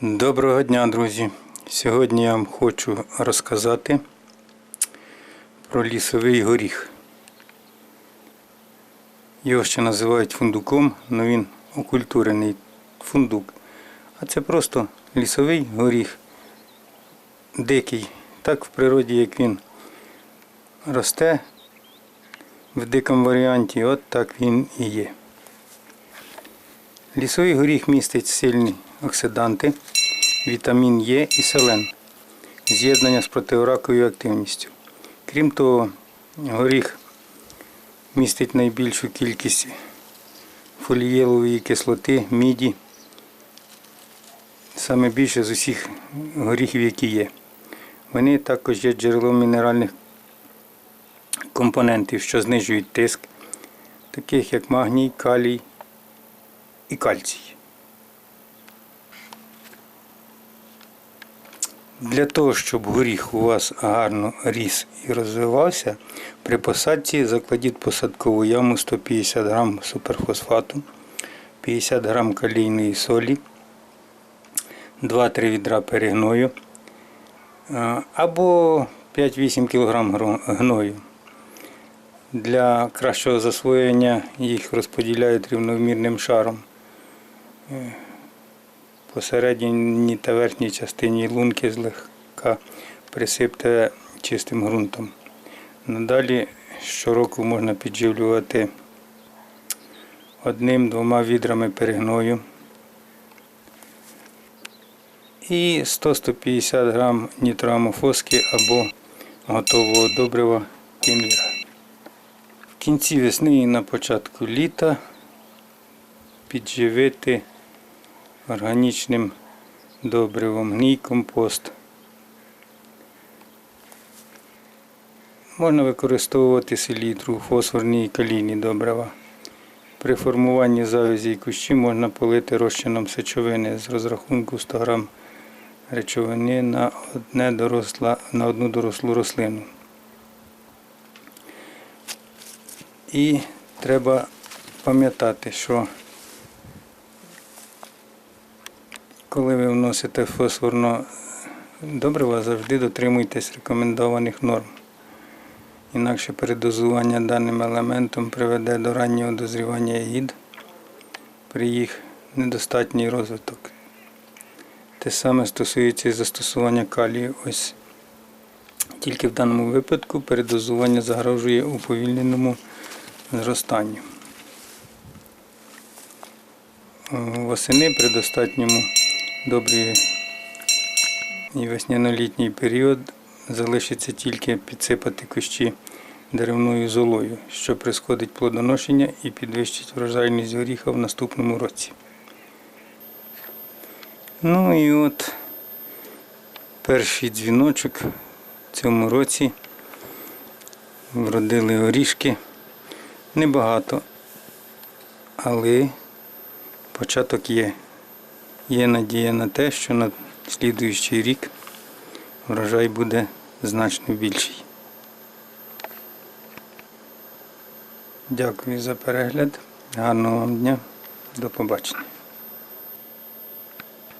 Доброго дня, друзі! Сьогодні я вам хочу розказати про лісовий горіх. Його ще називають фундуком, але він окультурений фундук. А це просто лісовий горіх, дикий. Так в природі, як він росте в дикому варіанті, от так він і є. Лісовий горіх містить сильні оксиданти, вітамін Е і селен, з'єднання з протираковою активністю. Крім того, горіх містить найбільшу кількість фолієлової кислоти, міді, саме більше з усіх горіхів, які є. Вони також є джерелом мінеральних компонентів, що знижують тиск, таких як магній, калій і кальцій. Для того, щоб горіх у вас гарно ріс і розвивався, при посадці закладіть посадкову яму 150 г суперфосфату, 50 г калійної солі, 2-3 відра перегною або 5-8 кг гною. Для кращого засвоєння їх розподіляють рівномірним шаром Е, посередній та верхній частині лунки злегка присипте чистим ґрунтом. Надалі щороку можна підживлювати одним-двома відрами перегною і 100-150 грам нітроамофоски або готового добрива кеміра. В кінці весни і на початку літа підживити органічним добривом гній компост. Можна використовувати селітру, фосфорні і калійні добрива. При формуванні завязі і кущі можна полити розчином сечовини з розрахунку 100 г речовини на, одне доросла, на одну дорослу рослину. І треба пам'ятати, що коли ви вносите фосфорно добрива, завжди дотримуйтесь рекомендованих норм. Інакше передозування даним елементом приведе до раннього дозрівання ягід при їх недостатній розвиток. Те саме стосується і застосування калію. Ось тільки в даному випадку передозування загрожує уповільненому зростанню. Восени при достатньому добрий і весняно-літній період залишиться тільки підсипати кущі деревною золою, що прискорить плодоношення і підвищить врожайність горіха в наступному році. Ну і от перший дзвіночок в цьому році вродили горішки. Небагато, але початок є. Є надія на те, що на слідуючий рік врожай буде значно більший. Дякую за перегляд. Гарного вам дня. До побачення.